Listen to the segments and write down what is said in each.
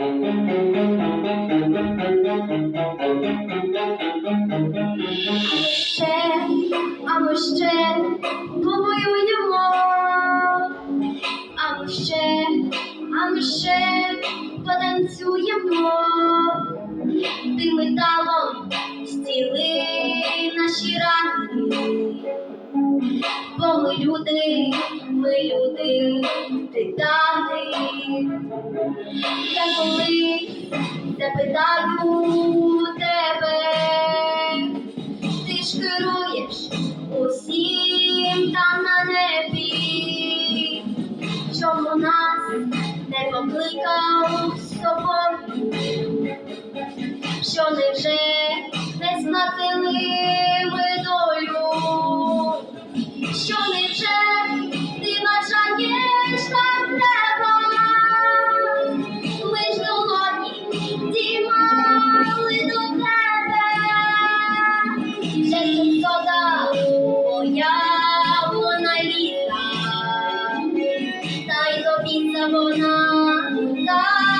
Ще, або ще, повоюємо, або ще, або ще потанцюємо, ти металом стіли наші рани, бо ми люди, ми люди, ти так. Та коли запитаю. моя вона літа, та й до кінця вона.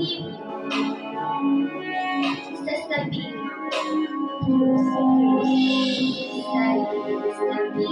pag-ibig sa sabi sa sabi